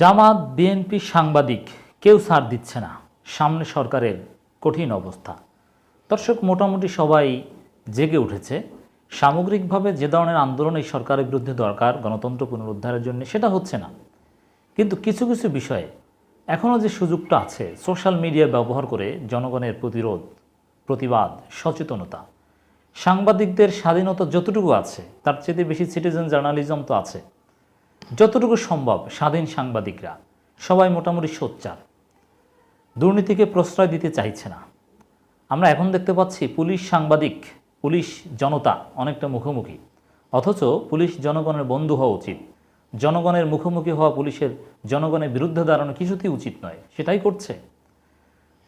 জামাত, BNP সাংবাদিক কেউ ছাড় দিচ্ছে না। সামনে সরকারের কঠিন অবস্থা। দর্শক, মোটামুটি সবাই জেগে উঠেছে। সামগ্রিকভাবে যে ধরনের আন্দোলন এই সরকারের বিরুদ্ধে দরকার গণতন্ত্র পুনরুদ্ধারের জন্য, সেটা হচ্ছে না। কিন্তু কিছু কিছু বিষয়ে এখনও যে সুযোগটা আছে, সোশ্যাল মিডিয়া ব্যবহার করে জনগণের প্রতিরোধ, প্রতিবাদ, সচেতনতা, সাংবাদিকদের স্বাধীনতা যতটুকু আছে, তার চেয়ে বেশি সিটিজেন জার্নালিজম তো আছে। যতটুকু সম্ভব স্বাধীন সাংবাদিকরা, সবাই মোটামুটি সোচ্চার। দুর্নীতিকে প্রশ্রয় দিতে চাইছে না। আমরা এখন দেখতে পাচ্ছি পুলিশ সাংবাদিক, পুলিশ জনতা অনেকটা মুখোমুখি। অথচ পুলিশ জনগণের বন্ধু হওয়া উচিত। জনগণের মুখোমুখি হওয়া পুলিশের জনগণের বিরুদ্ধে দাঁড়ানো কিছুতেই উচিত নয়, সেটাই করছে।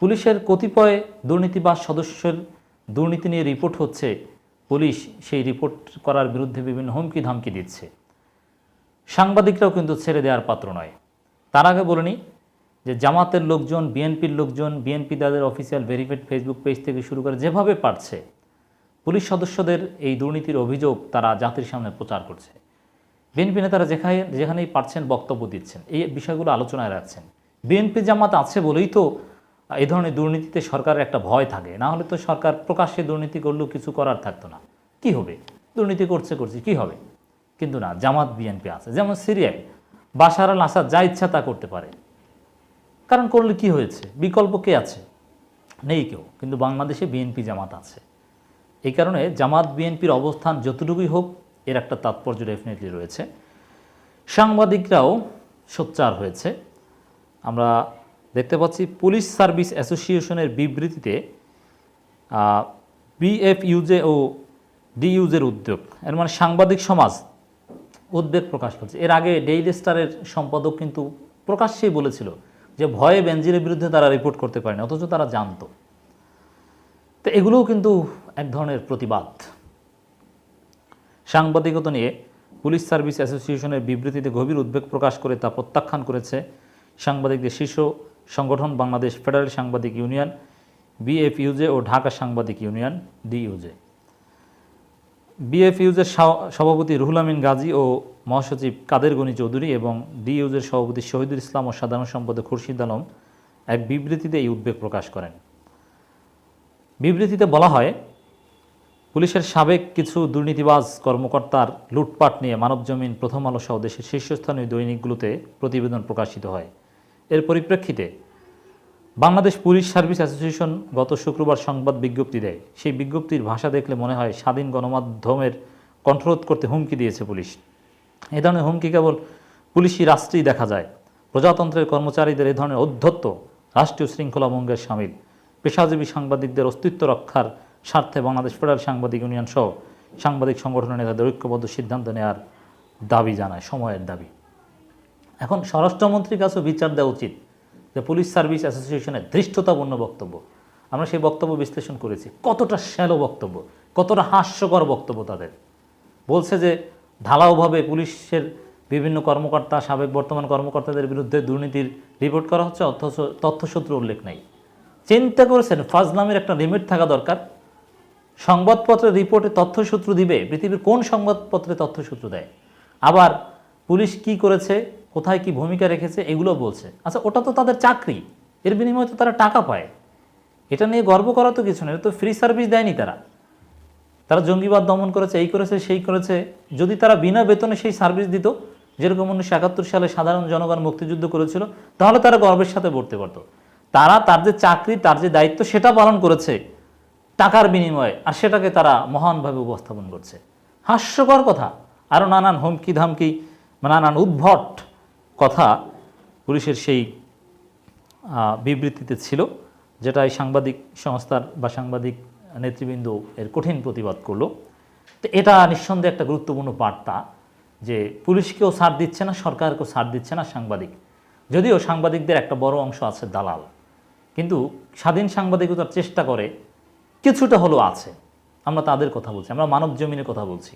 পুলিশের কতিপয় দুর্নীতিবাজ সদস্যের দুর্নীতি নিয়ে রিপোর্ট হচ্ছে, পুলিশ সেই রিপোর্ট করার বিরুদ্ধে বিভিন্ন হুমকি ধামকি দিচ্ছে। সাংবাদিকরাও কিন্তু ছেড়ে দেওয়ার পাত্র নয়। তার আগে বলিনি যে জামাতের লোকজন, বিএনপির লোকজন, বিএনপি তাদের অফিসিয়াল ভেরিফাইড ফেসবুক পেজ থেকে শুরু করে যেভাবে পারছে, পুলিশ সদস্যদের এই দুর্নীতির অভিযোগ তারা জাতির সামনে প্রচার করছে। বিএনপি নেতারা যেখানে, যেখানেই পারছেন বক্তব্য দিচ্ছেন, এই বিষয়গুলো আলোচনায় রাখছেন। বিএনপি জামাত আছে বলেই তো এই ধরনের দুর্নীতিতে সরকারের একটা ভয় থাকে। না হলে তো সরকার প্রকাশ্যে দুর্নীতি করলেও কিছু করার থাকতো না। কি হবে? দুর্নীতি করছে করছে, কি হবে? কিন্তু না, জামাত বিএনপি আছে। যেমন সিরিয়ায় বাশার আল আসাদ যা ইচ্ছা তা করতে পারে। কারণ করলে কি হয়েছে? বিকল্প কে আছে? নেই কেউ। কিন্তু বাংলাদেশে বিএনপি জামাত আছে। এই কারণে জামাত বিএনপির অবস্থান যতটুকুই হোক, এর একটা তাৎপর্য ডেফিনেটলি রয়েছে। সাংবাদিকরাও সোচ্চার হয়েছে। আমরা দেখতে পাচ্ছি পুলিশ সার্ভিস অ্যাসোসিয়েশনের বিবৃতিতে বিএফইউজে ও ডিইউজের উদ্যোগ। এর মানে সাংবাদিক সমাজ উদ্বেগ প্রকাশ করছে। এর আগে ডেইলি স্টারের সম্পাদক কিন্তু প্রকাশ্যেই বলেছিল যে ভয়ে বেনজিরের বিরুদ্ধে তারা রিপোর্ট করতে পারেনি, অথচ তারা জানতো। তো এগুলোও কিন্তু এক ধরনের প্রতিবাদ। সাংবাদিকতা নিয়ে পুলিশ সার্ভিস অ্যাসোসিয়েশনের বিবৃতিতে গভীর উদ্বেগ প্রকাশ করে তা প্রত্যাখ্যান করেছে সাংবাদিকদের শীর্ষ সংগঠন বাংলাদেশ ফেডারেল সাংবাদিক ইউনিয়ন বিএফইউজে ও ঢাকা সাংবাদিক ইউনিয়ন ডিইউজে বিএফইউজের সভাপতি রুহুল আমিন গাজী ও মহাসচিব কাদের গনি চৌধুরী এবং ডিইউজের সভাপতি শহীদুল ইসলাম ও সাধারণ সম্পাদক খুরশিদ আলম এক বিবৃতিতে এই উদ্বেগ প্রকাশ করেন। বিবৃতিতে বলা হয়, পুলিশের সাবেক কিছু দুর্নীতিবাজ কর্মকর্তার লুটপাট নিয়ে মানবজমিন প্রথম আলো সহ দেশের শীর্ষস্থানীয় দৈনিকগুলোতে প্রতিবেদন প্রকাশিত হয়। এর পরিপ্রেক্ষিতে বাংলাদেশ পুলিশ সার্ভিস অ্যাসোসিয়েশন গত শুক্রবার সংবাদ বিজ্ঞপ্তি দেয়। সেই বিজ্ঞপ্তির ভাষা দেখলে মনে হয় স্বাধীন গণমাধ্যমের কণ্ঠরোধ করতে হুমকি দিয়েছে পুলিশ। এ ধরনের হুমকি কেবল পুলিশি রাষ্ট্রেই দেখা যায়। প্রজাতন্ত্রের কর্মচারীদের এ ধরনের অধ্যত্ত রাষ্ট্রীয় শৃঙ্খলা ভঙ্গের সামিল। পেশাজীবী সাংবাদিকদের অস্তিত্ব রক্ষার স্বার্থে বাংলাদেশ ফেডারেল সাংবাদিক ইউনিয়ন সহ সাংবাদিক সংগঠনের নেতাদের ঐক্যবদ্ধ সিদ্ধান্ত নেওয়ার দাবি জানায়, সময়ের দাবি। এখন স্বরাষ্ট্রমন্ত্রীর কাছেও বিচার দেওয়া উচিত। যে পুলিশ সার্ভিস অ্যাসোসিয়েশনের ধৃষ্টতাপূর্ণ বক্তব্য। আমরা সেই বক্তব্য বিশ্লেষণ করেছি। কতটা শ্যালো বক্তব্য, কতটা হাস্যকর বক্তব্য তাদের। বলছে যে, ঢালাওভাবে পুলিশের বিভিন্ন কর্মকর্তা, সাবেক বর্তমান কর্মকর্তাদের বিরুদ্ধে দুর্নীতির রিপোর্ট করা হচ্ছে, অথচ তথ্যসূত্র উল্লেখ নেই। চিন্তা করেছেন, ফাজলামের একটা লিমিট থাকা দরকার। সংবাদপত্রের রিপোর্টে তথ্যসূত্র দিবে, পৃথিবীর কোন সংবাদপত্রে তথ্যসূত্র দেয়। আবার পুলিশ কি করেছে কোথায় কি ভূমিকা রেখেছে, এগুলো বলছে। আচ্ছা ওটা তো তাদের চাকরি। এর বিনিময়ে তো তারা টাকা পায়। এটা নিয়ে গর্ব করা তো কিছু নেই তো ফ্রি সার্ভিস দেয়নি তারা। তারা জঙ্গিবাদ দমন করেছে, এই করেছে, সেই করেছে। যদি তারা বিনা বেতনে সেই সার্ভিস দিত, যেরকম উনিশশো একাত্তর সালে সাধারণ জনগণ মুক্তিযুদ্ধ করেছিল, তাহলে তারা গর্বের সাথে পড়তে পারতো। তারা তার যে চাকরি, তার যে দায়িত্ব, সেটা পালন করেছে টাকার বিনিময়ে, আর সেটাকে তারা মহানভাবে উপস্থাপন করছে। হাস্যকর কথা। আরও নানান হুমকি ধামকি নানান উদ্ভট কথা পুলিশের সেই বিবৃতিতে ছিল, যেটা এই সাংবাদিক সংস্থার বা সাংবাদিক নেতৃবৃন্দ এর কঠিন প্রতিবাদ করল। তো এটা নিঃসন্দেহে একটা গুরুত্বপূর্ণ বার্তা যে পুলিশকেও ছাড় দিচ্ছে না, সরকারকেও ছাড় দিচ্ছে না সাংবাদিক। যদিও সাংবাদিকদের একটা বড় অংশ আছে দালাল, কিন্তু স্বাধীন সাংবাদিকতার চেষ্টা করে কিছুটা হলেও আছে। আমরা তাদের কথা বলছি, আমরা মানব জমিনের কথা বলছি।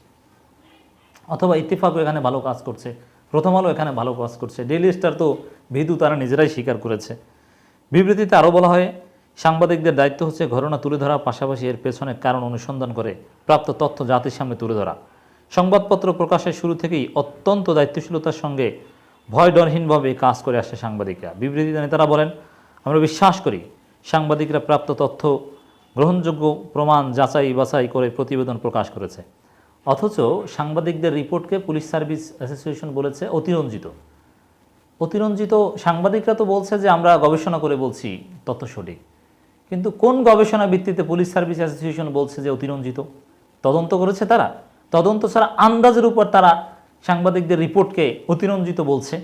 অথবা ইত্তেফাকও এখানে ভালো কাজ করছে। প্রথম আলো এখানে ভালো কাজ করছে। ডেইলি স্টার তো ভিদু তারা নিজেরাই স্বীকার করেছে। বিবৃতিতে আরও বলা হয়, সাংবাদিকদের দায়িত্ব হচ্ছে ঘটনা তুলে ধরার পাশাপাশি এর পেছনে কারণ অনুসন্ধান করে প্রাপ্ত তথ্য জাতির সামনে তুলে ধরা। সংবাদপত্র প্রকাশের শুরু থেকেই অত্যন্ত দায়িত্বশীলতার সঙ্গে ভয় ডরহীনভাবে কাজ করে আসছে সাংবাদিকরা। বিবৃতিতে নেতারা বলেন, আমরা বিশ্বাস করি সাংবাদিকরা প্রাপ্ত তথ্য গ্রহণযোগ্য প্রমাণ যাচাই বাছাই করে প্রতিবেদন প্রকাশ করেছে। অথচ সাংবাদিকদের রিপোর্টকে পুলিশ সার্ভিস অ্যাসোসিয়েশন বলেছে অতিরঞ্জিত। অতিরঞ্জিত সাংবাদিকরা তো বলছে যে আমরা গবেষণা করে বলছি তথ্য সঠিক। কিন্তু কোন গবেষণা ভিত্তিতে পুলিশ সার্ভিস অ্যাসোসিয়েশন বলছে যে অতিরঞ্জিত? তদন্ত করেছে তারা। তদন্ত ছাড়া আন্দাজের উপর তারা সাংবাদিকদের রিপোর্টকে অতিরঞ্জিত বলছে।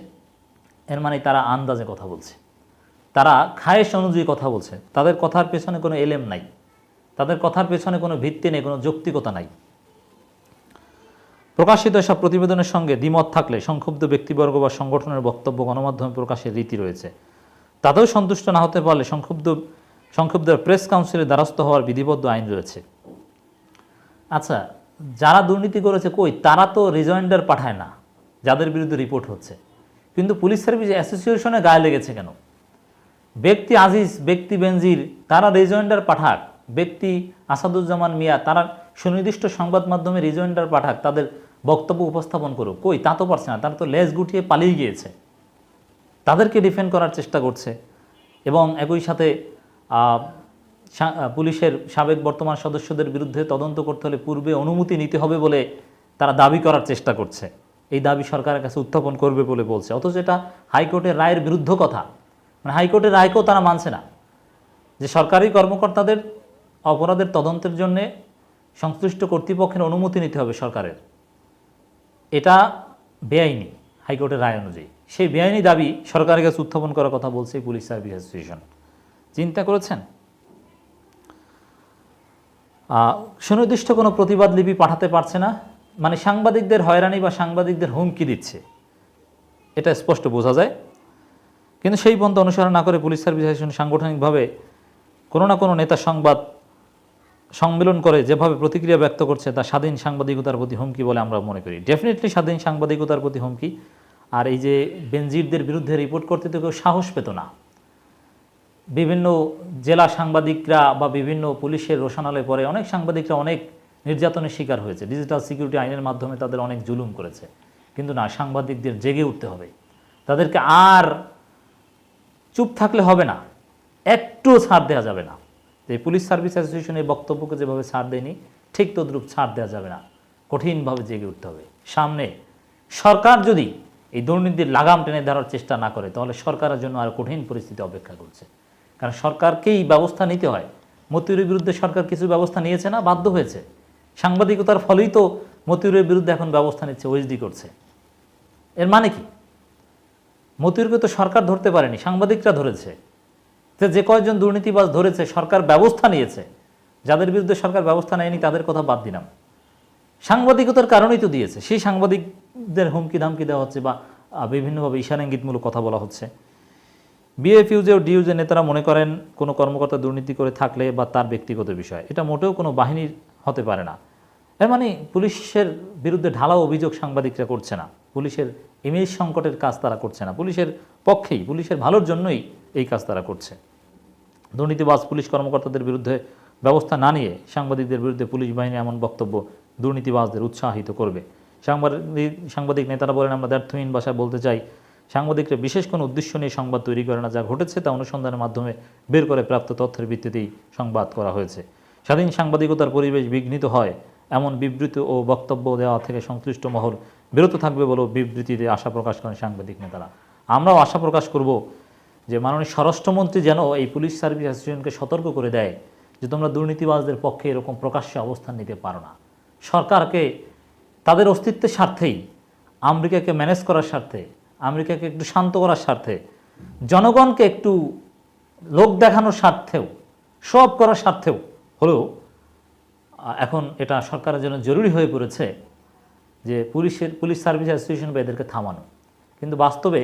এর মানে তারা আন্দাজে কথা বলছে। তারা খায়েশ অনুযায়ী কথা বলছে। তাদের কথার পেছনে কোনো এলেম নাই। তাদের কথার পেছনে কোনো ভিত্তি নেই, কোনো যৌক্তিকতা নাই। প্রকাশিত এসব প্রতিবেদনের সঙ্গে দ্বিমত থাকলে সংক্ষুব্ধ ব্যক্তিবর্গ বা সংগঠনের বক্তব্য গণমাধ্যমে প্রকাশের রীতি রয়েছে। তাতেও সন্তুষ্ট না হতে পারলে সংক্ষুব্ধ সংক্ষুব্ধ প্রেস কাউন্সিলের দ্বারস্থ হওয়ার বিধিবদ্ধ আইন রয়েছে। আচ্ছা যারা দুর্নীতি করেছে কই? তারা তো রিজয়েন্ডার পাঠায় না, যাদের বিরুদ্ধে রিপোর্ট হচ্ছে। কিন্তু পুলিশ সার্ভিস অ্যাসোসিয়েশনে গায়ে লেগেছে কেন? ব্যক্তি আজিজ, ব্যক্তি বেনজির, তারা রিজয়েন্ডার পাঠাক। ব্যক্তি আসাদুজ্জামান মিয়া, তারা সুনির্দিষ্ট সংবাদ মাধ্যমে রিজয়েন্ডার পাঠাক, তাদের বক্তব্য উপস্থাপন করুক। কই, তা তো পারছে না, তারা তো লেজ গুটিয়ে পালিয়ে গিয়েছে। তাদেরকে ডিফেন্ড করার চেষ্টা করছে। এবং একই সাথে পুলিশের সাবেক বর্তমান সদস্যদের বিরুদ্ধে তদন্ত করতে হলে পূর্বে অনুমতি নিতে হবে বলে তারা দাবি করার চেষ্টা করছে। এই দাবি সরকারের কাছে উত্থাপন করবে বলে বলছে। অথচ এটা হাইকোর্টের রায়ের বিরুদ্ধ কথা। মানে হাইকোর্টের রায়কেও তারা মানছে না। যে সরকারি কর্মকর্তাদের অপরাধের তদন্তের জন্যে সংশ্লিষ্ট কর্তৃপক্ষের অনুমতি নিতে হবে সরকারের। এটা বেআইনি, হাইকোর্টের রায় অনুযায়ী। সেই বেআইনি দাবি সরকারের কাছে উত্থাপন করার কথা বলছে পুলিশ সার্ভিস অ্যাসোসিয়েশন। চিন্তা করেছেন? সুনির্দিষ্ট কোনো প্রতিবাদ লিপি পাঠাতে পারছে না। মানে সাংবাদিকদের হয়রানি বা সাংবাদিকদের হুমকি দিচ্ছে। এটা স্পষ্ট বোঝা যায়। কিন্তু সেই পন্থা অনুসরণ না করে পুলিশ সার্ভিস অ্যাসোসিয়েশন সাংগঠনিকভাবে কোনো না কোনো নেতা সংবাদ সম্মেলন করে যেভাবে প্রতিক্রিয়া ব্যক্ত করছে, তা স্বাধীন সাংবাদিকতার প্রতি হুমকি বলে আমরা মনে করি। ডেফিনেটলি স্বাধীন সাংবাদিকতার প্রতি হুমকি। আর এই যে বেনজিরদের বিরুদ্ধে রিপোর্ট করতে তো কেউ সাহস পেত না। বিভিন্ন জেলা সাংবাদিকরা বা বিভিন্ন পুলিশের রোশনালে পরে অনেক সাংবাদিকরা অনেক নির্যাতনের শিকার হয়েছে। ডিজিটাল সিকিউরিটি আইনের মাধ্যমে তাদের অনেক জুলুম করেছে। কিন্তু না, সাংবাদিকদের জেগে উঠতে হবে। তাদেরকে আর চুপ থাকলে হবে না। একটুও ছাড় দেওয়া যাবে না। এই পুলিশ সার্ভিস অ্যাসোসিয়েশনের বক্তব্যকে যেভাবে ছাড় দেয়নি, ঠিক তদ্রূপ ছাড় দেওয়া যাবে না। কঠিনভাবে জেগে উঠতে হবে। সামনে, সরকার যদি এই দুর্নীতির লাগাম টেনে ধরার চেষ্টা না করে, তাহলে সরকারের জন্য আর কঠিন পরিস্থিতি অপেক্ষা করছে। কারণ সরকারকেই ব্যবস্থা নিতে হয়। মতিউরের বিরুদ্ধে সরকার কিছু ব্যবস্থা নিয়েছে না, বাধ্য হয়েছে। সাংবাদিকতার ফলেই তো মতিউরের বিরুদ্ধে এখন ব্যবস্থা নিচ্ছে, ওএসডি করছে। এর মানে কি? মতিউরকে তো সরকার ধরতে পারেনি, সাংবাদিকরা ধরেছে। যে যে কয়েকজন দুর্নীতিবাজ ধরেছে, সরকার ব্যবস্থা নিয়েছে, যাদের বিরুদ্ধে সরকার ব্যবস্থা নেয়নি তাদের কথা বাদ দিলাম। সাংবাদিকতার কারণেই তো দিয়েছে। সেই সাংবাদিকদের হুমকি ধামকি দেওয়া হচ্ছে বা বিভিন্নভাবে ইশারাঙ্গিতমূলক কথা বলা হচ্ছে। বিএফইউজে ও ডিইউজে নেতারা মনে করেন, কোনো কর্মকর্তা দুর্নীতি করে থাকলে বা তার ব্যক্তিগত বিষয়, এটা মোটেও কোনো বাহিনীর হতে পারে না। এর মানে পুলিশের বিরুদ্ধে ঢালাও অভিযোগ সাংবাদিকরা করছে না। পুলিশের ইমেজ সংকটের কাজ তারা করছে না। পুলিশের পক্ষেই, পুলিশের ভালোর জন্যই এই কাজ তারা করছে। দুর্নীতিবাজ পুলিশ কর্মকর্তাদের বিরুদ্ধে ব্যবস্থা না নিয়ে সাংবাদিকদের বিরুদ্ধে পুলিশ বাহিনী এমন বক্তব্য দুর্নীতিবাজদের উৎসাহিত করবে। সাংবাদিক সাংবাদিক নেতারা বলেন, আমরা দ্ব্যর্থহীন ভাষায় বলতে চাই, সাংবাদিকরা বিশেষ কোনো উদ্দেশ্য নিয়ে সংবাদ তৈরি করে না, যা ঘটেছে তা অনুসন্ধানের মাধ্যমে বের করে প্রাপ্ত তথ্যের ভিত্তিতেই সংবাদ করা হয়েছে। স্বাধীন সাংবাদিকতার পরিবেশ বিঘ্নিত হয়, এমন বিবৃতি ও বক্তব্য দেওয়া থেকে সংশ্লিষ্ট মহল বিরত থাকবে বলেও বিবৃতিতে আশা প্রকাশ করেন সাংবাদিক নেতারা। আমরাও আশা প্রকাশ করব যে মাননীয় স্বরাষ্ট্রমন্ত্রী যেন এই পুলিশ সার্ভিস অ্যাসোসিয়েশনকে সতর্ক করে দেয় যে তোমরা দুর্নীতিবাজদের পক্ষে এরকম প্রকাশ্যে অবস্থান নিতে পারো না। সরকারকে তাদের অস্তিত্বের স্বার্থেই, আমেরিকাকে ম্যানেজ করার স্বার্থে, আমেরিকাকে একটু শান্ত করার স্বার্থে, জনগণকে একটু লোক দেখানোর স্বার্থেও, সব করার স্বার্থেও হলেও, এখন এটা সরকারের জন্য জরুরি হয়ে পড়েছে যে পুলিশের, পুলিশ সার্ভিস অ্যাসোসিয়েশন বা এদেরকে থামানো। কিন্তু বাস্তবে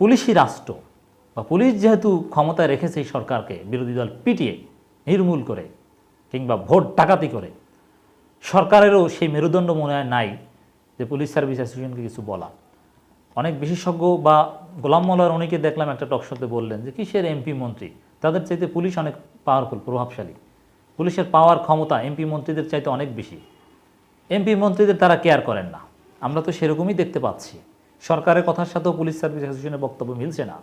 পুলিশই রাষ্ট্র। বা পুলিশ যেহেতু ক্ষমতায় রেখেছে এই সরকারকে, বিরোধী দল পিটিয়ে, নির্মূল করে কিংবা ভোট ডাকাতি করে, সরকারেরও সেই মেরুদণ্ড মনে হয় নাই যে পুলিশ সার্ভিস অ্যাসোসিয়েশনকে কিছু বলা। অনেক বিশেষজ্ঞ বা গোলাম মোল্লার অনেকে দেখলাম একটা টকশোতে বললেন যে কিসের এমপি মন্ত্রী? তাদের চাইতে পুলিশ অনেক পাওয়ারফুল প্রভাবশালী। পুলিশের পাওয়ার ক্ষমতা এমপি মন্ত্রীদের চাইতে অনেক বেশি। এমপি মন্ত্রীদের তারা কেয়ার করেন না। আমরা তো সেরকমই দেখতে পাচ্ছি। সরকারের কথার সাথেও পুলিশ সার্ভিস অ্যাসোসিয়েশনের বক্তব্য মিলছে না।